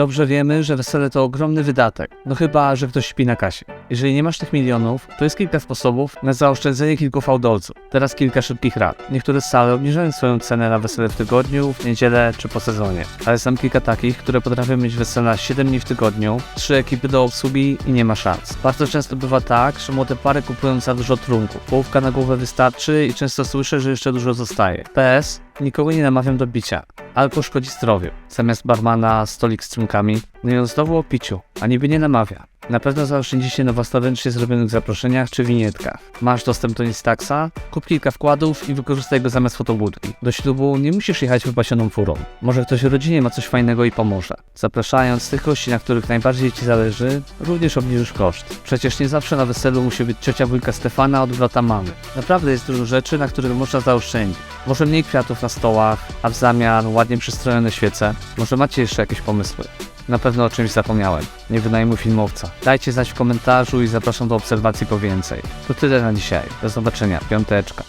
Dobrze wiemy, że wesele to ogromny wydatek, no chyba, że ktoś śpi na kasie. Jeżeli nie masz tych milionów, to jest kilka sposobów na zaoszczędzenie kilku fałdolców. Teraz kilka szybkich rad. Niektóre sale obniżają swoją cenę na wesele w tygodniu, w niedzielę czy po sezonie. Ale są kilka takich, które potrafią mieć wesela 7 dni w tygodniu, 3 ekipy do obsługi i nie ma szans. Bardzo często bywa tak, że młode pary kupują za dużo trunków. Połówka na głowę wystarczy i często słyszę, że jeszcze dużo zostaje. PS, nikogo nie namawiam do bicia. Alkohol szkodzi zdrowiu. Zamiast barmana stolik z trunkami, no i znowu o piciu, a niby nie namawia. Na pewno zaoszczędzicie na własnoręcznie zrobionych zaproszeniach czy winietkach. Masz dostęp do Instaxa? Kup kilka wkładów i wykorzystaj go zamiast fotobudki. Do ślubu nie musisz jechać wypasioną furą. Może ktoś w rodzinie ma coś fajnego i pomoże. Zapraszając tych gości, na których najbardziej Ci zależy, również obniżysz koszt. Przecież nie zawsze na weselu musi być ciocia wujka Stefana od brata mamy. Naprawdę jest dużo rzeczy, na których można zaoszczędzić. Może mniej kwiatów na stołach, a w zamian ładnie przystrojone świece. Może macie jeszcze jakieś pomysły? Na pewno o czymś zapomniałem. Nie wynajmuj filmowca. Dajcie znać w komentarzu i zapraszam do obserwacji po więcej. To tyle na dzisiaj. Do zobaczenia. Piąteczka.